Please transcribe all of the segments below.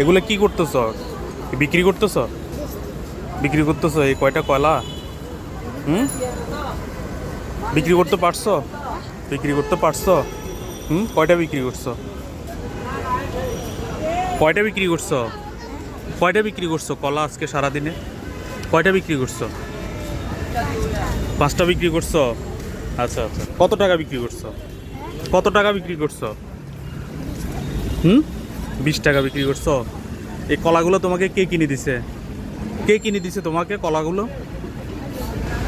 এগুলো কি করতেছ? বিক্রি করতেছ? বিক্রি করতেছ? এই কয়টা কয়লা হুম? বিক্রি করতে পারছ? বিক্রি করতে পারছ? হুম? কয়টা বিক্রি করছ? কয়টা বিক্রি করছ? কয়টা বিক্রি করছ? কলা আজকে সারাদিনে? কয়টা বিক্রি করছ? পাঁচটা বিক্রি করছ? আচ্ছা আচ্ছা। কত টাকা বিক্রি করছ? কত টাকা বিক্রি করছ? হুম? বিশ টাকা বিক্রি করছ। এই কলাগুলো তোমাকে কে কিনে দিছে? কে কিনে দিছে তোমাকে কলাগুলো?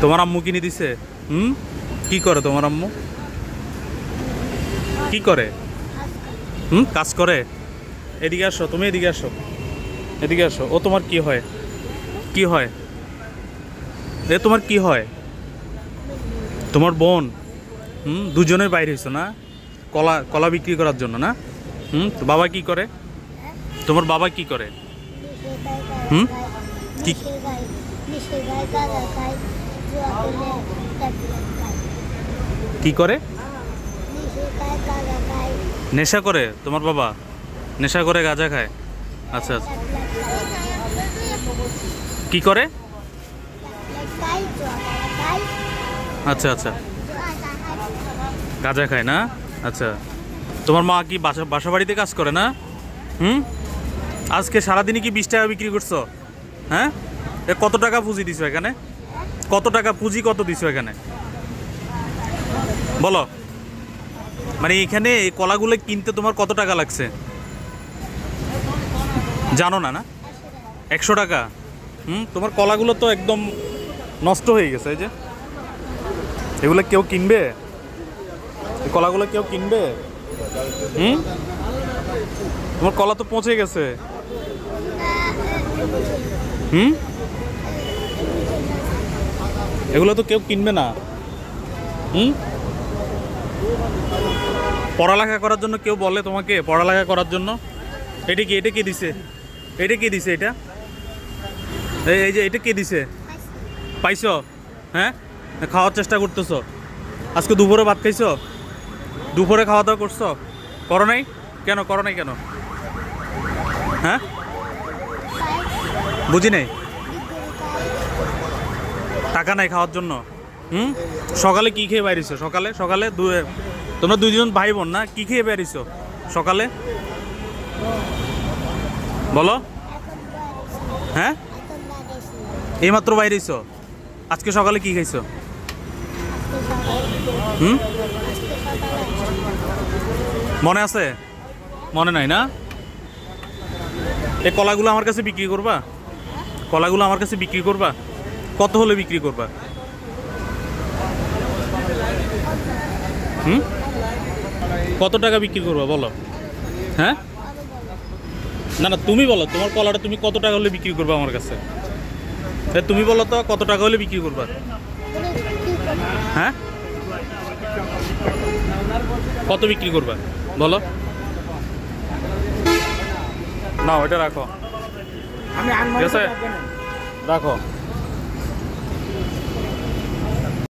তোমার আম্মু কিনে দিছে? হুম? কি করে তোমার আম্মু? কি করে? হুম? কাজ করে? এদিকে আসো, তুমি এদিকে আসো। এদিকে আসো। ও তোমার কি হয়? কি হয়? এ তোমার কি হয়? তোমার বোন। হুম? দুজনের বাইরে হয়েছো না? কলা কলা বিক্রি করার জন্য না? হুম? বাবা কি করে? তোমার বাবা কি করে? হুম? কি? কি করে? নেশা করে? তোমার বাবা? নেশা করে গাঁজা খায়? আচ্ছা আচ্ছা। কি করে? আচ্ছা আচ্ছা। গাঁজা খায় না? আচ্ছা। তোমার মা কি বাসা বাসা বাড়িতে কাজ করে না? হুম? আজকে সারাদিনে কি বিশ টাকা বিক্রি করছ? হ্যাঁ? কত টাকা পুঁজি দিছো এখানে? কত টাকা পুঁজি কত দিছো এখানে? বলো। মানে এখানে এই কলাগুলো কিনতে তোমার কত টাকা লাগছে? জানো না না? একশো টাকা? হুম? তোমার কলাগুলো তো একদম নষ্ট হয়ে গেছে, এই যে। এগুলো কেউ কিনবে? কলাগুলো কেউ কিনবে? হুম? তোমার কলা তো পচে গেছে। হুম? এগুলো তো কেউ কিনবে না। হুম? পড়ালেখা করার জন্য কেউ বলে তোমাকে, পড়ালেখা করার জন্য? এটা কি, এটা কে দিছে? এটা কে দিছে এটা? এই যে, এটা কে দিছে? পাইছো? হ্যাঁ? খাওয়ার চেষ্টা করতেছো। আজকে দুপুরে ভাত খাইছো? দুপুরে খাওয়া দাওয়া করছ? করো নাই? কেন, করো নাই কেন? হ্যাঁ? বুঝি নাই? টাকা নাই খাওয়ার জন্য? হুম? সকালে কি খেয়ে বাইরেছো সকালে? সকালে তোমরা দুইজন ভাই বোন না? কি খেয়ে বেরিয়েছো সকালে? বলো। হ্যাঁ? এইমাত্র বাইরেছো আজকে সকালে কি খাইছো? হুম? মনে আছে? মনে নাই না? এই কলাগুলো আমার কাছে বিক্রি করবা? কলাগুলো আমার কাছে বিক্রি করবা? কত হলে বিক্রি করবা? হুম? কত টাকা বিক্রি করবা বলো? হ্যাঁ? না না, তুমি বলো, তোমার কলাটা তুমি কত টাকা হলে বিক্রি করবা আমার কাছে? তুমি বলো তো, কত টাকা হলে বিক্রি করবা? হ্যাঁ? কত বিক্রি করবা? বলো। না ওইটা রাখো। আমি রাখো।